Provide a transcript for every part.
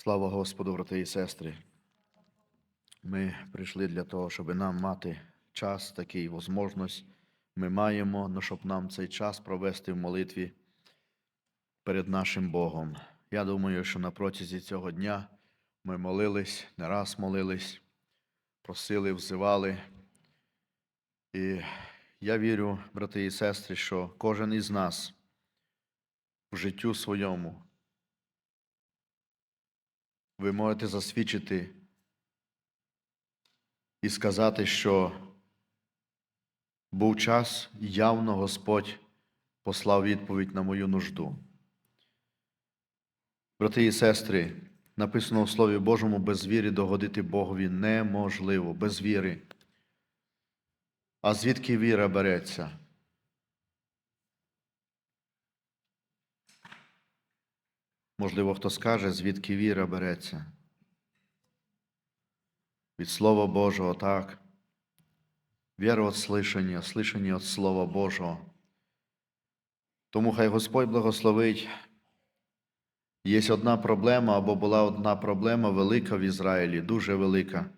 Слава Господу, брати і сестри. Ми прийшли для того, щоб нам мати час, такий можливість ми маємо, ну, щоб нам цей час провести в молитві перед нашим Богом. Я думаю, що на протязі цього дня ми молились, не раз молились, просили, взивали. І я вірю, брати і сестри, що кожен із нас в життю своєму ви можете засвідчити і сказати, що був час, явно Господь послав відповідь на мою нужду. Брати і сестри, написано в Слові Божому, без віри догодити Богові неможливо, без віри. А звідки віра береться? Можливо, хто скаже, звідки віра береться. Від Слова Божого, так. Віра від слишання, слишання від Слова Божого. Тому хай Господь благословить. Є одна проблема, або була одна проблема велика в Ізраїлі, дуже велика,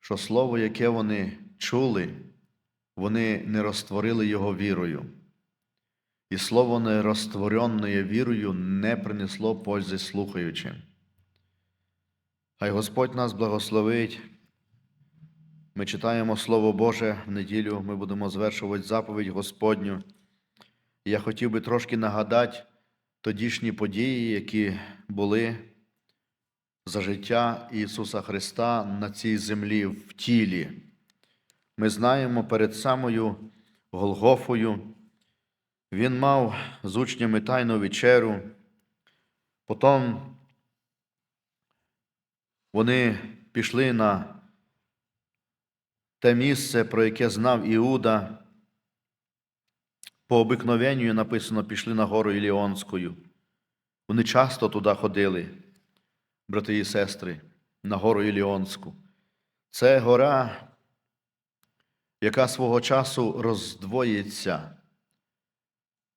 що слово, яке вони чули, вони не розтворили його вірою. І слово нерозтворенною вірою не принесло пользи слухаючим. Хай Господь нас благословить. Ми читаємо Слово Боже в неділю, ми будемо звершувати заповідь Господню. Я хотів би трошки нагадати тодішні події, які були за життя Ісуса Христа на цій землі в тілі. Ми знаємо перед самою Голгофою. Він мав з учнями тайну вечерю. Потім вони пішли на те місце, про яке знав Іуда. По обикновенню написано, пішли на гору Іліонською. Вони часто туди ходили, брати і сестри, на гору Іліонську. Це гора, яка свого часу роздвоїться.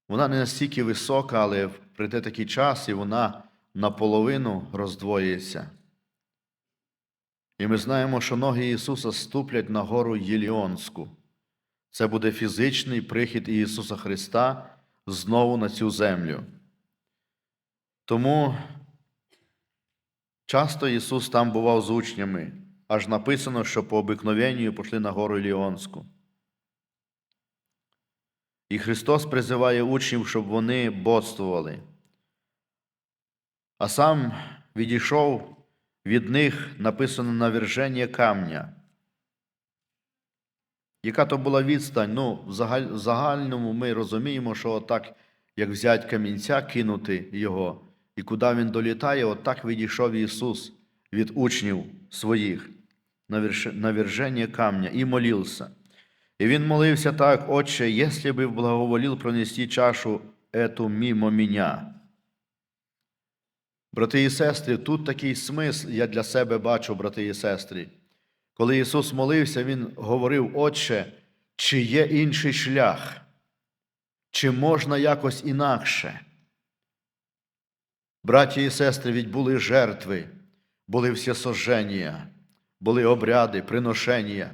Вона не настільки висока, але прийде такий час, і вона наполовину роздвоїться. І ми знаємо, що ноги Ісуса ступлять на гору Єліонську. Це буде фізичний прихід Ісуса Христа знову на цю землю. Тому часто Ісус там бував з учнями, аж написано, що по обикновенню пішли на гору Іліонську. І Христос призиває учнів, щоб вони бодствували. А сам відійшов від них написано наверження камня. Яка то була відстань? Ну, в загальному ми розуміємо, що отак, як взяти камінця, кинути його, і куди він долітає, отак відійшов Ісус від учнів своїх наверш- наверження камня і молився. И він молився так, Отче, если бы благоволил пронести чашу эту мимо меня. Брати і сестри, тут такий смисл я для себе бачу, брати і сестри. Коли Ісус молився, Він говорив, Отче, чи є інший шлях, чи можна якось інакше. Браті і сестри, ведь були жертви, були всесожження, були обряди, приношення,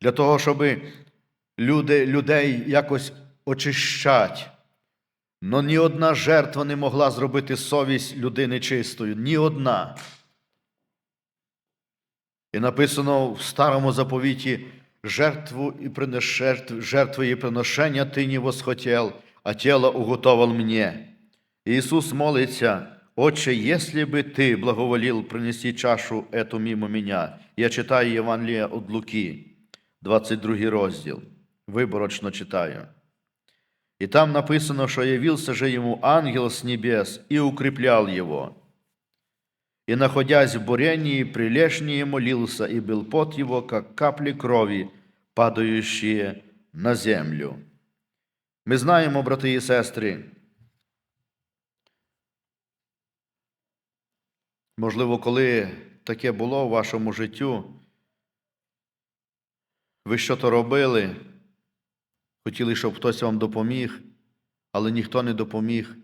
для того, щоби люди, людей якось очищать. Но ні одна жертва не могла зробити совість людини чистою. Ні одна. І написано в старому заповіті жертву і принес, жертв, жертви і приношення ти не восхотел, а тіло уготовал мне. І Ісус молиться, Отче, если бы ты благоволил принести чашу эту мимо меня. Я читаю Євангелія від Луки, 22 розділ виборочно читаю. И там написано, что явился же ему ангел с небес и укреплял его. И, находясь в бурении, прилежнее молился, и был пот его, как капли крови, падающие на землю. Ми знаємо, брати і сестри, можливо, коли таке було в вашому життю, ви що-то робили, Хотіли, щоб хтось вам допоміг, але ніхто не допоміг.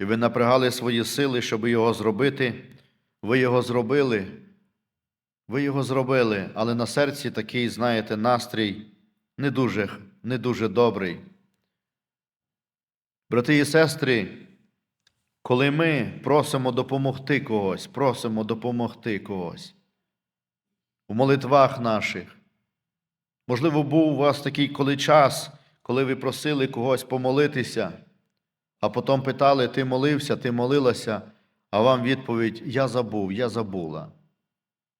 і ви напрягали свої сили, щоб його зробити. Ви його зробили. Ви його зробили, але на серці такий, знаєте, настрій не дуже, не дуже добрий. Брати і сестри, коли ми просимо допомогти когось, просимо допомогти когось у молитвах наших, можливо, був у вас такий коли час, коли ви просили когось помолитися, а потім питали, ти молився, ти молилася, а вам відповідь Я забув, я забула.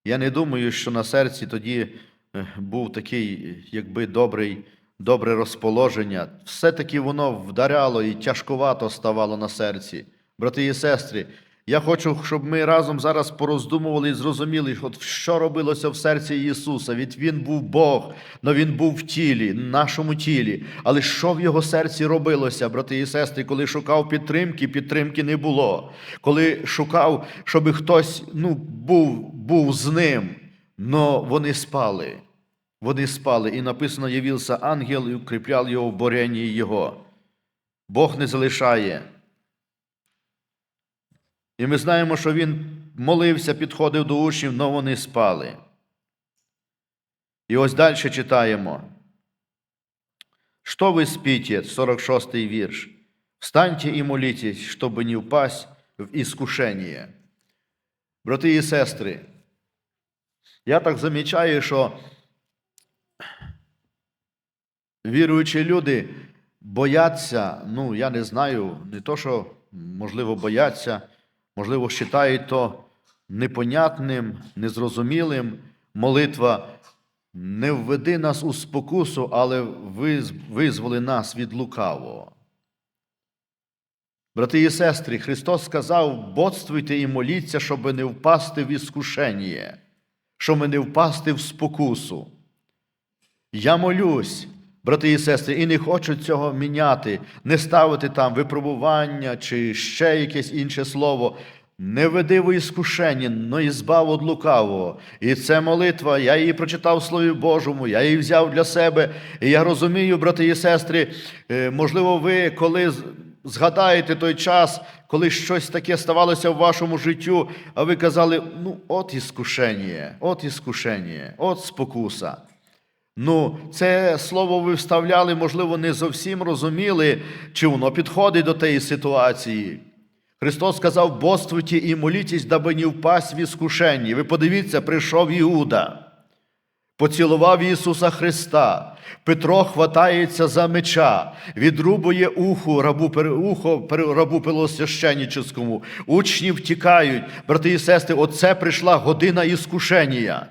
Я не думаю, що на серці тоді е, був такий, якби добрий, добре розположення. Все-таки воно вдаряло і тяжковато ставало на серці. Брати і сестри, я хочу, щоб ми разом зараз пороздумували і зрозуміли, от що робилося в серці Ісуса. Від Він був Бог, але Він був в тілі, нашому тілі. Але що в його серці робилося, брати і сестри, коли шукав підтримки, підтримки не було. Коли шукав, щоб хтось ну, був, був з ним, но вони спали. Вони спали, і написано, явився ангел і укріпляв його в боренні його. Бог не залишає. І ми знаємо, що він молився, підходив до учнів, але вони спали. І ось далі читаємо. Что вы спите? 46 вірш. Встаньте і молитесь, щоб не впасть в іскушення. Брати і сестри, я так замічаю, що віруючі люди бояться, ну, я не знаю, не то, що, можливо, бояться, можливо, вважають то непонятним, незрозумілим. Молитва не введи нас у спокусу, але визволи нас від лукавого. Брати і сестри, Христос сказав: бодствуйте і моліться, щоб не впасти в іскушення, щоб не впасти в спокусу. Я молюсь, брати і сестри, і не хочу цього міняти, не ставити там випробування чи ще якесь інше слово. Не веди в іскушення, но і збав від лукавого. І це молитва, я її прочитав в Слові Божому, я її взяв для себе. І я розумію, брати і сестри, е, можливо, ви коли згадаєте той час, коли щось таке ставалося в вашому життю, а ви казали, ну, от іскушення, от іскушення, от спокуса. Ну, це слово ви вставляли, можливо, не зовсім розуміли, чи воно підходить до тієї ситуації. Христос сказав, боствуйте і молітесь, даби не впасть в іскушенні. Ви подивіться, прийшов Іуда, поцілував Ісуса Христа. Петро хватається за меча, відрубує уху рабу, ухо рабу первосвященническому. Учні втікають. Брати і сестри, оце прийшла година іскушення.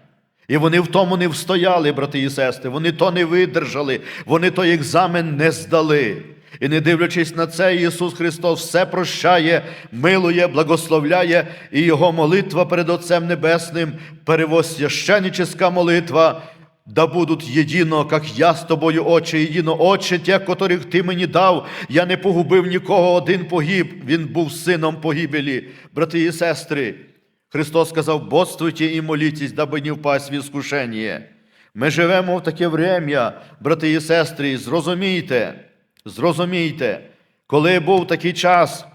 І вони в тому не встояли, брати і сестри, вони то не видержали, вони той екзамен не здали. І не дивлячись на це, Ісус Христос все прощає, милує, благословляє, і Його молитва перед Отцем Небесним, перевосвященническа молитва, да будуть єдино, як я з тобою, Отче, єдино, Отче, тих, котрих ти мені дав, я не погубив нікого, один погиб, він був сином погибелі. Брати і сестри, Христос сказав, бодствуйте і молітесь, даби не впасть в іскушення. Ми живемо в таке время, брати і сестри, зрозумійте, зрозумійте, коли був такий час,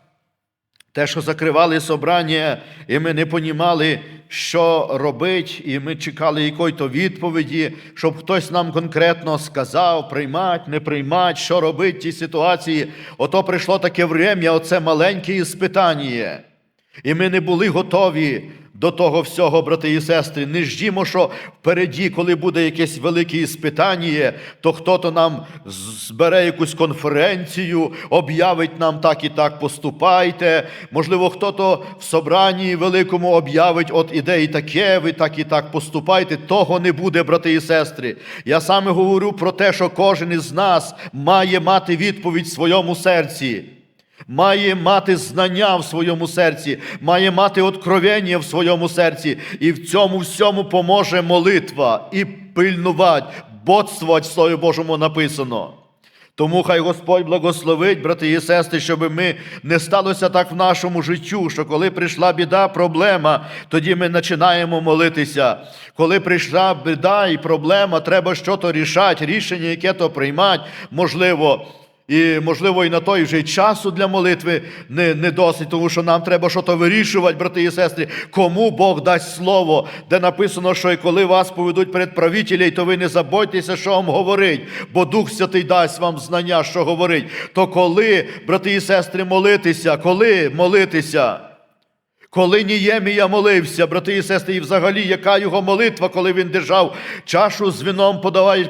те, що закривали собрання, і ми не понімали, що робити, і ми чекали якої-то відповіді, щоб хтось нам конкретно сказав, приймати, не приймати, що робити в тій ситуації. Ото прийшло таке время, оце маленьке іспитання. І ми не були готові до того всього, брати і сестри. Не ждімо, що впереді, коли буде якесь велике іспитання, то хто-то нам збере якусь конференцію, об'явить нам так і так поступайте. Можливо, хто-то в собранні великому об'явить, от іде і таке, ви так і так поступайте. Того не буде, брати і сестри. Я саме говорю про те, що кожен із нас має мати відповідь в своєму серці має мати знання в своєму серці, має мати откровення в своєму серці, і в цьому всьому поможе молитва і пильнувати, бодствувати Слові Божому написано. Тому хай Господь благословить, брати і сестри, щоб ми не сталося так в нашому життю, що коли прийшла біда, проблема, тоді ми починаємо молитися. Коли прийшла біда і проблема, треба щось рішати, рішення, яке то приймати, можливо. І, можливо, і на той вже й часу для молитви не, не досить, тому що нам треба щось вирішувати, брати і сестри, кому Бог дасть слово, де написано, що і коли вас поведуть перед правителей, то ви не забойтеся, що вам говорить, бо Дух Святий дасть вам знання, що говорить. То коли, брати і сестри, молитися, коли молитися? Коли Ніємія молився, брати і сестри, і взагалі, яка його молитва, коли він держав чашу з вином,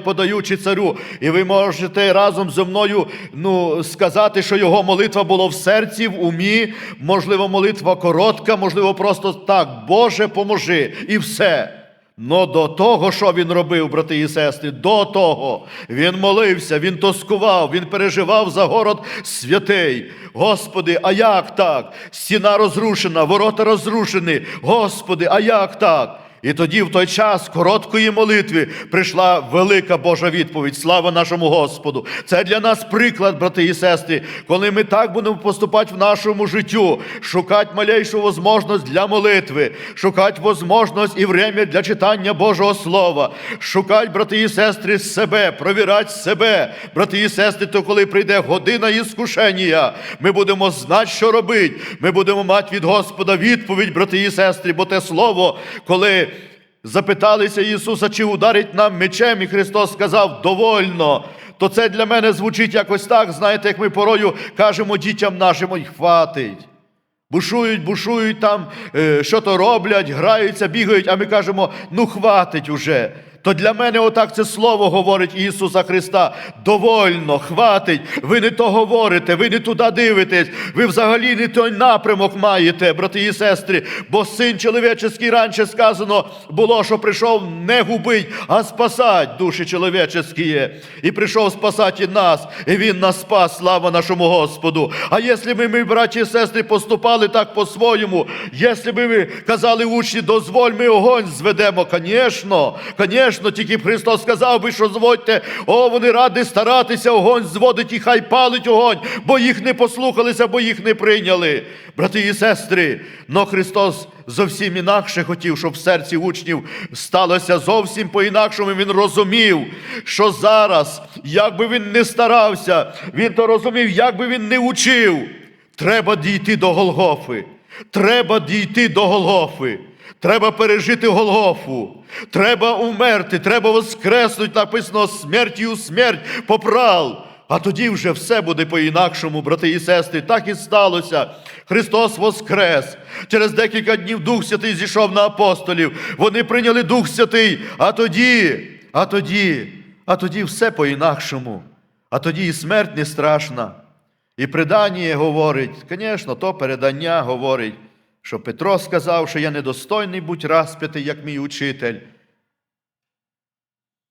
подаючи царю. І ви можете разом зі мною ну, сказати, що його молитва була в серці, в умі, можливо, молитва коротка, можливо, просто так, Боже, поможи, і все. Но до того, що він робив, брати і сестри, до того він молився, він тоскував, він переживав за город святий. Господи, а як так? Стіна розрушена, ворота розрушені. Господи, а як так? І тоді, в той час короткої молитви, прийшла велика Божа відповідь. Слава нашому Господу! Це для нас приклад, брати і сестри, коли ми так будемо поступати в нашому життю, шукати малейшу можливість для молитви, шукати можливість і время для читання Божого Слова, шукати, брати і сестри, себе, провірати себе, брати і сестри, то коли прийде година іскушення, ми будемо знати, що робити. Ми будемо мати від Господа відповідь, брати і сестри, бо те слово, коли запиталися Ісуса, чи ударить нам мечем, і Христос сказав довольно. То це для мене звучить якось так, знаєте, як ми порою кажемо дітям нашим, ой, хватить. Бушують, бушують там, е, що то роблять, граються, бігають, а ми кажемо, ну хватить уже. То для мене отак це слово говорить Ісуса Христа. Довольно, хватить. Ви не то говорите, ви не туди дивитесь, ви взагалі не той напрямок маєте, брати і сестри. Бо син чоловіческий раніше сказано було, що прийшов не губить, а спасать душі чоловіческі. І прийшов спасати нас, і Він нас спас, слава нашому Господу. А якщо ми, ми, браті і сестри, поступали так по-своєму, якщо би ви казали учні, дозволь, ми огонь зведемо, звісно, звісно, тільки б Христос сказав би, що зводьте, о, вони раді старатися, огонь зводить і хай палить огонь, бо їх не послухалися, бо їх не прийняли. Брати і сестри, но Христос зовсім інакше хотів, щоб в серці учнів сталося зовсім по-інакшому. Він розумів, що зараз, як би він не старався, він то розумів, як би він не учив, треба дійти до Голгофи. Треба дійти до Голгофи. Треба пережити Голгофу. Треба умерти, треба воскреснути, написано смертю смерть попрал. А тоді вже все буде по-інакшому, брати і сестри. Так і сталося. Христос воскрес. Через декілька днів Дух Святий зійшов на апостолів. Вони прийняли Дух Святий. А тоді, а тоді, а тоді все по-інакшому. А тоді і смерть не страшна. І предання говорить, звісно, то передання говорить, що Петро сказав, що я недостойний будь розп'ятий, як мій учитель.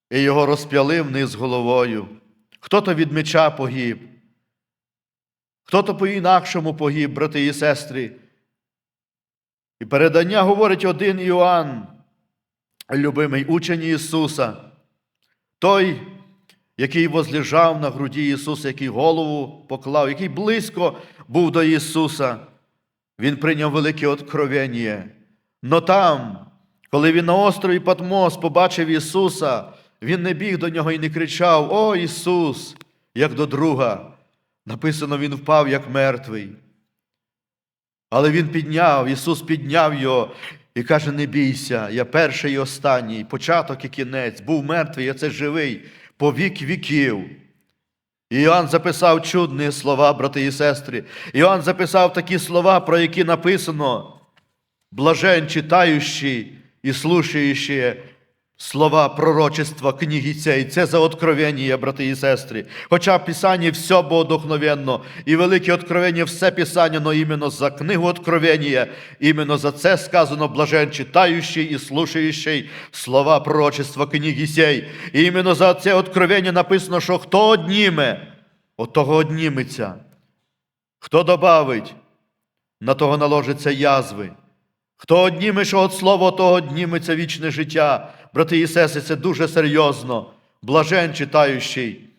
І його розп'яли вниз головою. Хто-то від меча погиб, хто-то по-інакшому погиб, брати і сестри. І передання говорить один Іоанн, любимий учень Ісуса, той, який возлежав на груді Ісуса, який голову поклав, який близько був до Ісуса, Він прийняв велике откровення. Но там, коли він на острові Патмос побачив Ісуса, він не біг до нього і не кричав: О Ісус, як до друга. Написано, Він впав як мертвий. Але Він підняв, Ісус підняв його і каже: Не бійся, я перший і останній, початок і кінець, був мертвий, а це живий, по вік віків. Іоанн записав чудні слова, брати і сестри. Іоанн записав такі слова, про які написано: блажен читаючий і слушаючий слова пророчества книги цієї. Це за откровення, брати і сестри. Хоча в Писанні все було духновенно, і велике откровення, все Писання, но іменно за книгу откровення, іменно за це сказано блажен читаючий і слушаючий слова пророчества книги сей. І іменно за це откровення написано, що хто одніме, от того одніметься. Хто добавить, на того наложиться язви. Хто одніме, що от слова того одніметься вічне життя. Брати і сестри, це дуже серйозно. Блажен читаючий.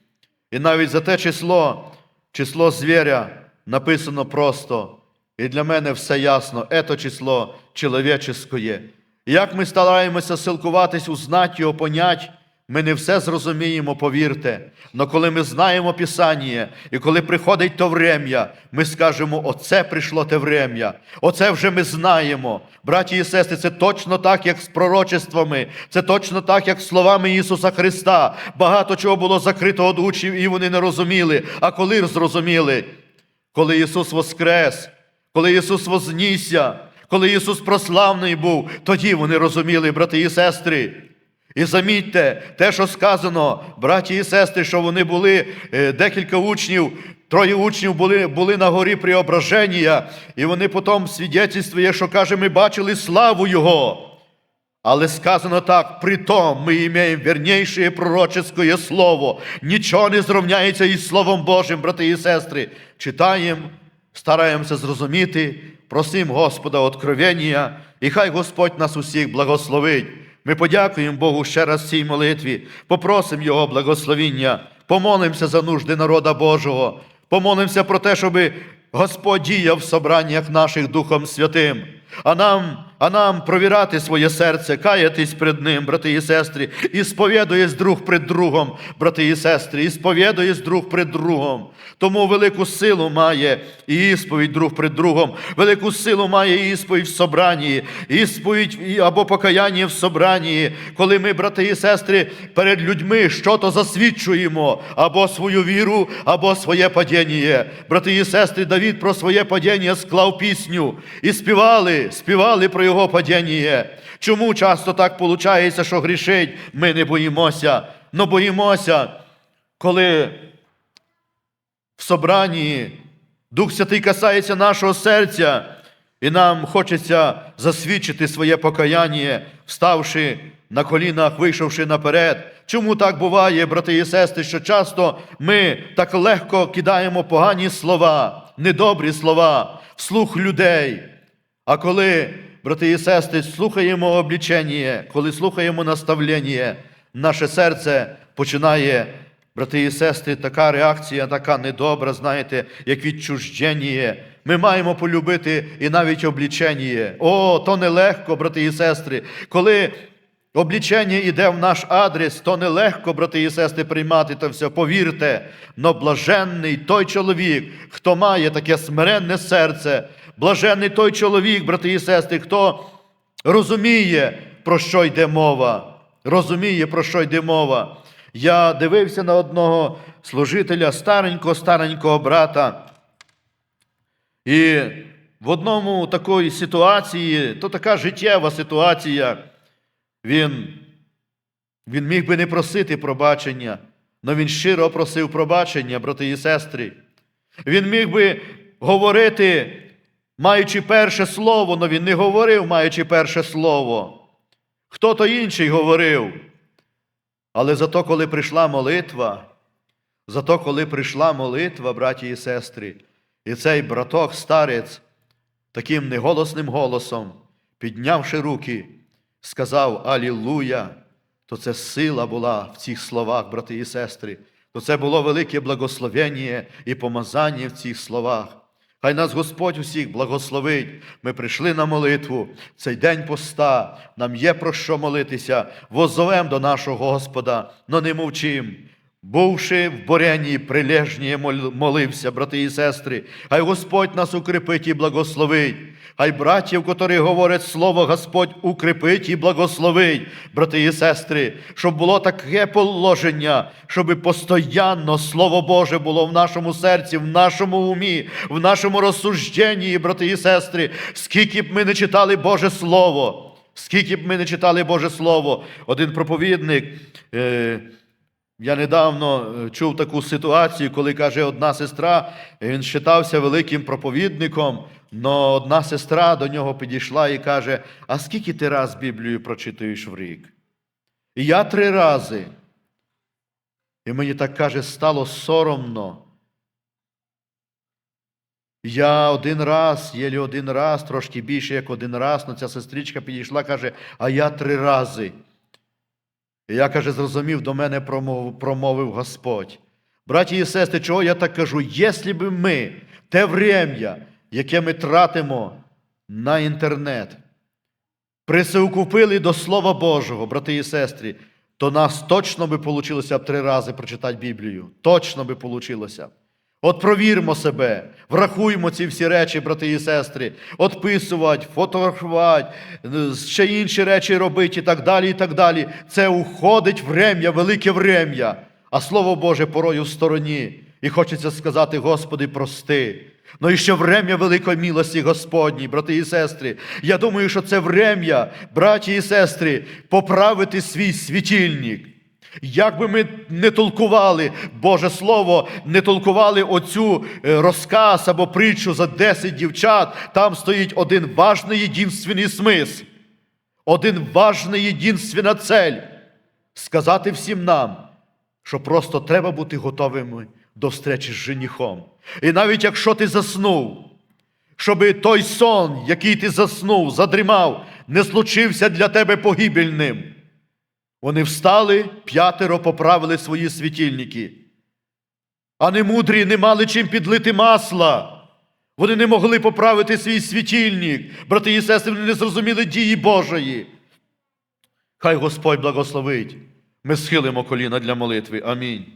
І навіть за те число, число звіря написано просто. І для мене все ясно, це число чоловіческое. Як ми стараємося силкуватись, узнати його, понять, ми не все зрозуміємо, повірте. Но коли ми знаємо Писання, і коли приходить то врем'я, ми скажемо, оце прийшло те врем'я, оце вже ми знаємо. Браті і сестри, це точно так, як з пророчествами, це точно так, як словами Ісуса Христа. Багато чого було закрито від учнів, і вони не розуміли. А коли зрозуміли? Коли Ісус воскрес, коли Ісус вознісся, коли Ісус прославний був, тоді вони розуміли, брати і сестри. І замітьте, те, що сказано, браті і сестри, що вони були е, декілька учнів, троє учнів були, були на горі Преображення, і вони потім свідетельствує, що каже, ми бачили славу Його. Але сказано так, притом ми имеем вернейшее пророческое слово. Нічого не зрівняється із Словом Божим, брати і сестри. Читаємо, стараємося зрозуміти, просим Господа откровення, і хай Господь нас усіх благословить. Ми подякуємо Богу ще раз в цій молитві, попросимо Його благословіння, помолимося за нужди народа Божого, помолимося про те, щоб Господь діяв в собраннях наших Духом Святим. А нам, а нам провірати своє серце, каятись перед Ним, брати і сестри, і сповідуєсь друг пред другом, брати і сестри, і сповідуєсь друг пред другом. Тому велику силу має і ісповідь друг пред другом, велику силу має і ісповідь в собранні, ісповідь або покаяння в собранні, коли ми, брати і сестри, перед людьми що то засвідчуємо, або свою віру, або своє падіння. Брати і сестри, Давід про своє падіння склав пісню і співали, співали про його падіння. Чому часто так виходить, що грішить? Ми не боїмося, но боїмося, коли в собранні Дух Святий касається нашого серця, і нам хочеться засвідчити своє покаяння, вставши на колінах, вийшовши наперед. Чому так буває, брати і сестри, що часто ми так легко кидаємо погані слова, недобрі слова вслух людей. А коли, брати і сестри, слухаємо облічення, коли слухаємо наставлення, наше серце починає, брати і сестри, така реакція, така недобра, знаєте, як відчуждення. Ми маємо полюбити і навіть облічення. О, то нелегко, брати і сестри. Коли облічення йде в наш адрес, то нелегко, брати і сестри, приймати то все. Повірте, но блаженний той чоловік, хто має таке смиренне серце, блаженний той чоловік, брати і сестри, хто розуміє, про що йде мова. Розуміє, про що йде мова. Я дивився на одного служителя, старенького, старенького брата. І в одному такої ситуації, то така життєва ситуація, він, він міг би не просити пробачення, але він щиро просив пробачення, брати і сестри. Він міг би говорити, маючи перше слово, але він не говорив, маючи перше слово. Хто то інший говорив. Але зато, коли прийшла молитва, зато, коли прийшла молитва, браті і сестри, і цей браток, старець, таким неголосним голосом, піднявши руки, сказав Алілуя, то це сила була в цих словах, брати і сестри, то це було велике благословення і помазання в цих словах. Хай нас Господь усіх благословить. Ми прийшли на молитву. Цей день поста. Нам є про що молитися. Возовем до нашого Господа, но не мовчим. Бувши в боренні, прилежніє мол- молився, брати і сестри, хай Господь нас укрепить і благословить. Хай братів, котрі говорять слово, Господь укрепить і благословить, брати і сестри, щоб було таке положення, щоб постоянно Слово Боже було в нашому серці, в нашому умі, в нашому розсужденні, брати і сестри, скільки б ми не читали Боже Слово, скільки б ми не читали Боже Слово. Один проповідник. Е- я недавно е, чув таку ситуацію, коли каже одна сестра, він вважався великим проповідником, але одна сестра до нього підійшла і каже: А скільки ти раз Біблію прочитуєш в рік? І я три рази. І мені так каже, стало соромно. Я один раз, єлі один раз, трошки більше, як один раз, але ця сестричка підійшла, каже, а я три рази. І я, каже, зрозумів, до мене промов- промовив Господь. Браті і сестри, чого я так кажу? Якщо б ми те врем'я, яке ми тратимо на інтернет, присовкупили до Слова Божого, брати і сестри, то нас точно би вийшло б три рази прочитати Біблію. Точно би вийшло. От провірмо себе, врахуємо ці всі речі, брати і сестри, отписувати, фотографувати, е, ще інші речі робити і так далі. і так далі. Це уходить врем'я, велике врем'я, а Слово Боже порою в стороні. І хочеться сказати, Господи, прости. Ну і ще врем'я великої милості Господній, брати і сестри. Я думаю, що це врем'я, браті і сестри, поправити свій світильник. Як би ми не толкували Боже Слово, не толкували оцю е, розказ або притчу за 10 дівчат, там стоїть один важний єдинственний смисл, один важний єдинственна цель сказати всім нам, що просто треба бути готовими до встречі з женихом. І навіть якщо ти заснув, щоб той сон, який ти заснув, задрімав, не случився для тебе погибельним. Вони встали, п'ятеро поправили свої світильники. А не мудрі не мали чим підлити масла. Вони не могли поправити свій світильник. Брати і сестри, не зрозуміли дії Божої. Хай Господь благословить. Ми схилимо коліна для молитви. Амінь.